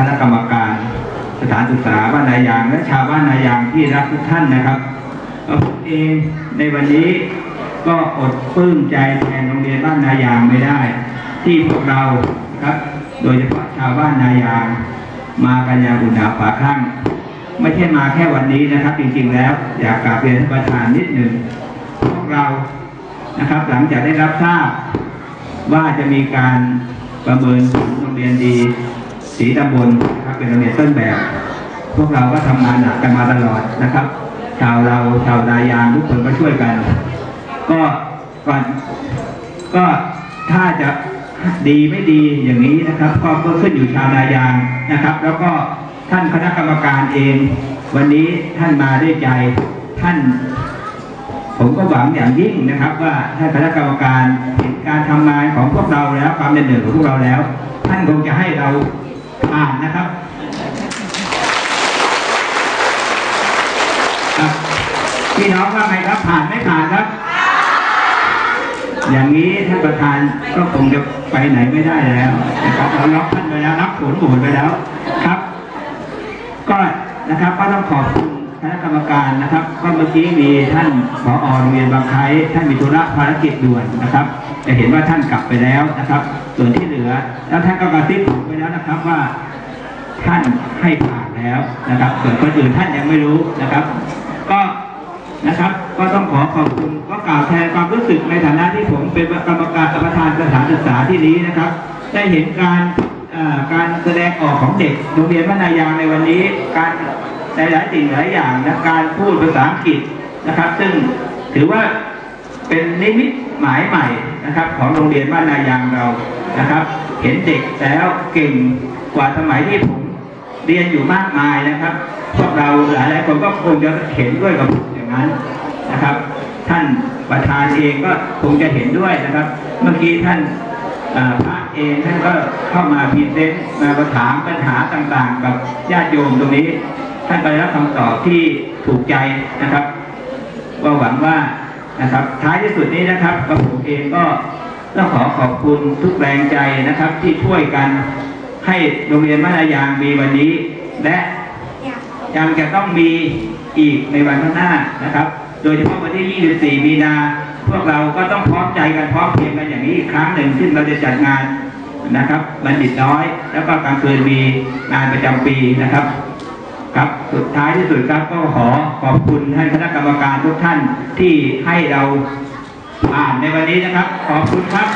คณะกรรมการสถานศึกษาบ้านนายางและชาวบ้านนายางที่รักทุกท่านนะครับผมเองในวันนี้ก็อดปลื้มใจแทนโรงเรียนบ้านนายางไม่ได้ ที่พวกเราครับ โดยเฉพาะชาวบ้านนายาง มากันอย่างอุ่นหนาฝาข้างไม่ใช่มาแค่วันนี้นะครับ จริงๆแล้ว อยากกราบเรียนท่านประธานนิดหนึ่งพวกเรานะครับ หลังจากได้รับทราบว่าจะมีการประเมินผลโรงเรียนดี สีตำบลนะครับเป็นโรงเรียนต้นแบบ พวกเราก็ทำงานหนักกันมาตลอดนะครับ ชาวเราชาวนายางทุกคนก็ช่วยกัน ก็ก่อนก็ถ้าจะดีไม่ดีอย่างนี้นะครับ ก็ก็ขึ้นอยู่ชาวนายางนะครับ แล้วก็ท่านคณะกรรมการเอง วันนี้ท่านมาด้วยใจท่านผมก็หวังอย่างยิ่งนะครับ ว่าท่านคณะกรรมการเห็นการทำงานของพวกเราแล้วความเป็นหนึ่งของพวกเราแล้ว ท่านคงจะให้เรา ผ่านนะครับครับ พี่น้องว่าไงครับผ่านไม่ผ่านครับ อย่างนี้ท่านประธานก็คงจะไปไหนไม่ได้แล้วนะครับเราล็อกท่านไปแล้วรับผลโหวตไปแล้วครับ ก็นะครับก็ต้องขอบคุณคณะกรรมการนะครับ ก็เมื่อกี้มีท่านผอโรงเรียนบางไคท่านมีธุระภารกิจด่วนนะครับ จะเห็นว่าท่านกลับไปแล้วนะครับ ส่วนที่เหลือ แล้วท่านก็กระซิบผมไปแล้วนะครับว่า ท่านให้ผ่านแล้วนะครับส่วนคนอื่นท่านยังไม่รู้นะครับ ก็นะครับ ก็ต้องขอขอบคุณก็กล่าวแทนความรู้สึกในฐานะที่ผมเป็นกรรมการประธานสถานศึกษาที่นี้นะครับ ได้เห็นการการแสดงออกของเด็กโรงเรียนวัดนายางในวันนี้ การหลายสิ่งหลายอย่างนะการพูดภาษาอังกฤษนะครับ ซึ่งถือว่าเป็นนิมิตหมายใหม่นะครับ ของโรงเรียนบ้านนายางเรานะครับ เห็นเด็กแล้วเก่งกว่าสมัยที่ผม เรียนอยู่มากมายนะครับ พวกเราหลายๆคนก็คงจะเห็นด้วยกับผมอย่างนั้นนะครับ ท่านประธานเองก็คงจะเห็นด้วยนะครับ เมื่อกี้ท่านพระเองท่านก็เข้ามาพรีเซนต์มาประถามปัญหาต่างๆ กับญาติโยมตรงนี้ ท่านก็ได้รับคำตอบที่ถูกใจนะครับก็หวังว่านะครับ ท้ายที่สุดนี้นะครับกระผมเองก็ต้องขอขอบคุณทุกแรงใจนะครับที่ช่วยกัน ให้โรงเรียนบ้านนายางมีวันนี้ และยังจะต้องมีอีกในวันข้างหน้านะครับ โดยเฉพาะวันที่ 24 มีนา พวกเราก็ต้องพร้อมใจกันพร้อมเพรียงกันอย่างนี้อีกครั้งหนึ่งซึ่งเราจะจัดงานนะครับบัณฑิตน้อย แล้วก็กลางคืนมีงานประจำปีนะครับ ครับสุดท้ายที่สุดครับก็ขอขอบคุณท่านคณะกรรมการทุกท่านที่ให้เราผ่านในวันนี้นะครับ ขอบคุณครับ